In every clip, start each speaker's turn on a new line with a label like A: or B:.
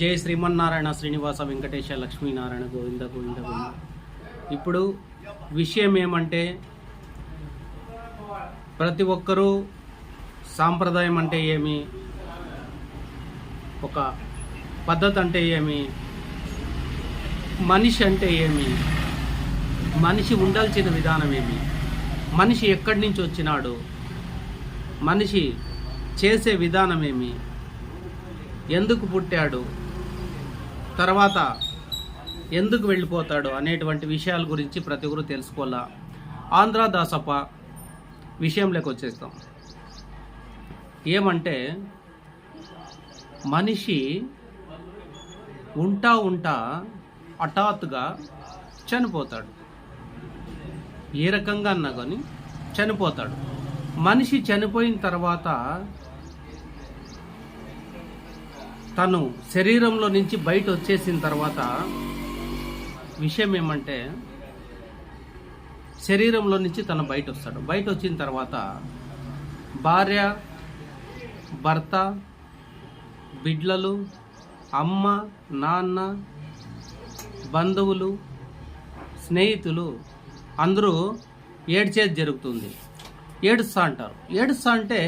A: జై శ్రీమన్నారాయణ శ్రీనివాస వెంకటేశ లక్ష్మీనారాయణ గోవింద గోవింద గోవింద. ఇప్పుడు విషయం ఏమంటే ప్రతి ఒక్కరూ సాంప్రదాయం అంటే ఏమి? ఒక పద్ధతి అంటే ఏమి? మనిషి అంటే ఏమి? మనిషి ఉండాల్సిన విధానం ఏమి? మనిషి ఎక్కడి నుంచి వచ్చినాడు? మనిషి చేసే విధానం ఏమి? ఎందుకు పుట్టాడు? తర్వాత ఎందుకు వెళ్ళిపోతాడు అనేటువంటి విషయాల గురించి ప్రతి ఒక్కరు తెలుసుకోవాలా? ఆంధ్ర దాసప్ప విషయంలోకి వచ్చేస్తాం. ఏమంటే మనిషి ఉంటా ఉంటా హఠాత్తుగా చనిపోతాడు. ఏ రకంగా అన్నా కానీ చనిపోతాడు. మనిషి చనిపోయిన తర్వాత తను శరీరంలో నుంచి బయట వచ్చేసిన తర్వాత విషయం ఏమంటే శరీరంలో నుంచి తను బయట వస్తాడు. బయట వచ్చిన తర్వాత భార్య భర్త బిడ్లలు అమ్మ నాన్న బంధువులు స్నేహితులు అందరూ ఏడ్చేది జరుగుతుంది. ఏడుస్తా అంటారు. ఏడుస్తా అంటే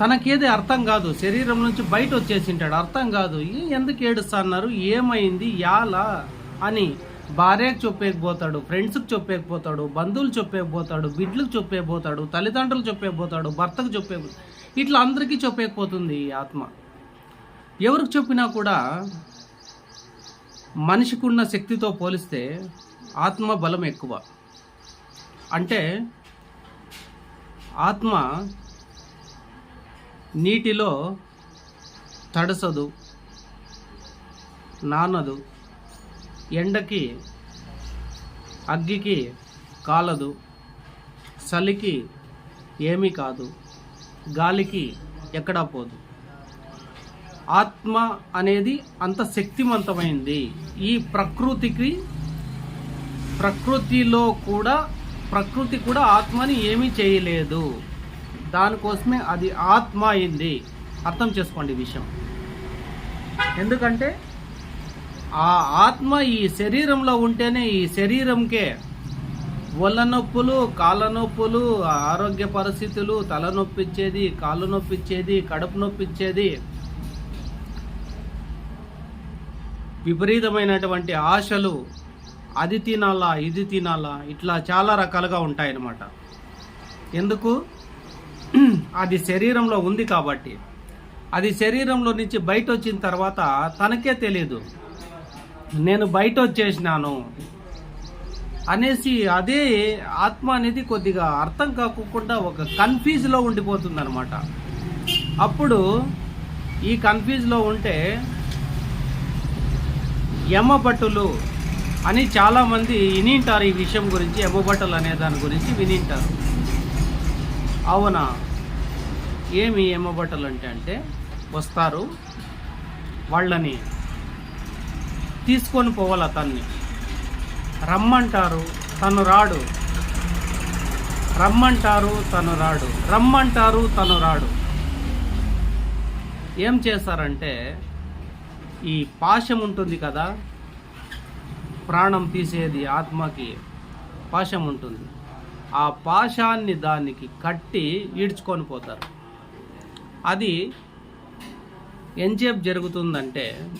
A: తనకేది అర్థం కాదు. శరీరం నుంచి బయట వచ్చేసింటాడు. అర్థం కాదు. ఎందుకు ఏడుస్తా అన్నారు ఏమైంది? యాలా? అని భార్యకు చెప్పేకపోతాడు ఫ్రెండ్స్కి చెప్పేకపోతాడు బంధువులు చెప్పేకపోతాడు బిడ్లకు చెప్పేకపోతాడు తల్లిదండ్రులు చెప్పేకపోతాడు భర్తకు చెప్పే ఇట్లా అందరికీ చెప్పేకపోతుంది ఈ ఆత్మ. ఎవరికి చెప్పినా కూడా మనిషికి ఉన్న శక్తితో పోలిస్తే ఆత్మ బలం ఎక్కువ. అంటే ఆత్మ నీటిలో తడసదు నానదు ఎండకి అగ్గికి కాలదు చలికి ఏమీ కాదు గాలికి ఎక్కడా పోదు. ఆత్మ అనేది అంత శక్తివంతమైంది. ఈ ప్రకృతికి ప్రకృతిలో కూడా ప్రకృతి కూడా ఆత్మని ఏమీ చేయలేదు. దానికోసమే అది ఆత్మ అయింది. అర్థం చేసుకోండి విషయం. ఎందుకంటే ఆ ఆత్మ ఈ శరీరంలో ఉంటేనే ఈ శరీరంకే ఒళ్ళ నొప్పులు కాళ్ళ నొప్పులు ఆరోగ్య పరిస్థితులు తలనొప్పిచ్చేది కాళ్ళు నొప్పిచ్చేది కడుపు నొప్పి ఇచ్చేది విపరీతమైనటువంటి ఆశలు అది తినాలా ఇది తినాలా ఇట్లా చాలా రకాలుగా ఉంటాయన్నమాట. ఎందుకు? అది శరీరంలో ఉంది కాబట్టి. అది శరీరంలో నుంచి బయట వచ్చిన తర్వాత తనకే తెలియదు నేను బయట వచ్చేసినాను అనేసి అదే ఆత్మ అనేది కొద్దిగా అర్థం కాకుండా ఒక కన్ఫ్యూజ్లో ఉండిపోతుంది అనమాట అప్పుడు ఈ కన్ఫ్యూజ్లో ఉంటే యమభట్టులు అని చాలామంది వినింటారు ఈ విషయం గురించి యమభట్టులు అనే దాని గురించి వినింటారు. అవునా? ఏమి ఎమ్మబట్టలు అంటే అంటే వస్తారు వాళ్ళని తీసుకొని పోవాలి అతన్ని. రమ్మంటారు తను రాడు. రమ్మంటారు తను రాడు. రమ్మంటారు తను రాడు. ఏం చేస్తారంటే ఈ పాశం ఉంటుంది కదా ప్రాణం తీసేది ఆత్మకి పాశం ఉంటుంది. ఆ పాశాన్ని దానికి కట్టి ఈడ్చుకొని పోతారు. అది ఎంతసేపు జరుగుతుందంటే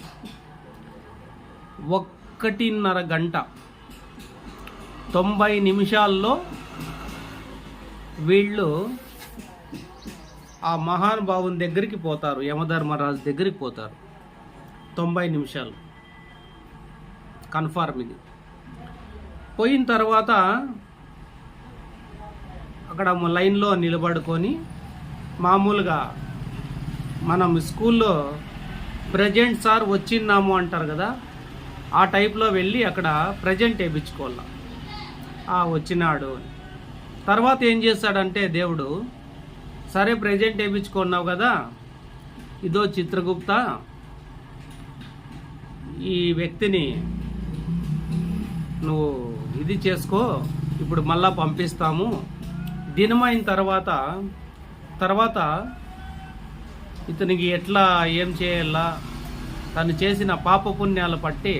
A: ఒక్కటిన్నర గంట తొంభై నిమిషాల్లో వీళ్ళు ఆ మహానుభావుని దగ్గరికి పోతారు యమధర్మరాజు దగ్గరికి పోతారు. తొంభై నిమిషాలు. కన్ఫర్మ్ ఇది. పోయిన తర్వాత అక్కడ లైన్లో నిలబడుకొని మామూలుగా మనం స్కూల్లో ప్రజెంట్ సార్ వచ్చిన్నాము అంటారు కదా ఆ టైప్లో వెళ్ళి అక్కడ ప్రజెంట్ వేయించుకోవాలి. ఆ వచ్చినాడు తర్వాత ఏం చేస్తాడంటే దేవుడు సరే ప్రజెంట్ వేయించుకున్నావు కదా ఇదో చిత్రగుప్త ఈ వ్యక్తిని నువ్వు ఇది చేసుకో ఇప్పుడు మళ్ళా పంపిస్తాము దినమైన తర్వాత తర్వాత ఇతనికి ఎట్లా ఏం చేయాలా తను చేసిన పాపపుణ్యాలు పట్టి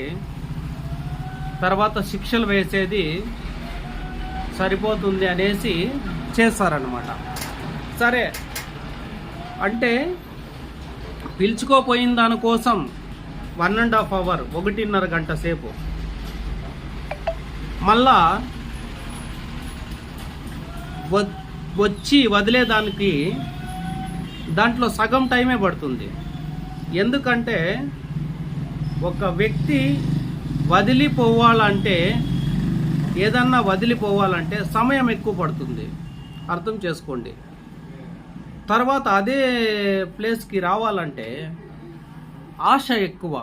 A: తర్వాత శిక్షలు వేసేది సరిపోతుంది అనేసి చేస్తారనమాట సరే అంటే పిలుచుకోపోయిన దానికోసం వన్ అండ్ హాఫ్ అవర్ ఒకటిన్నర గంట సేపు. మళ్ళా వచ్చి వదిలేదానికి దాంట్లో సగం టైమే పడుతుంది. ఎందుకంటే ఒక వ్యక్తి వదిలిపోవాలంటే ఏదన్నా వదిలిపోవాలంటే సమయం ఎక్కువ పడుతుంది. అర్థం చేసుకోండి. తర్వాత అదే ప్లేస్కి రావాలంటే ఆశ ఎక్కువ.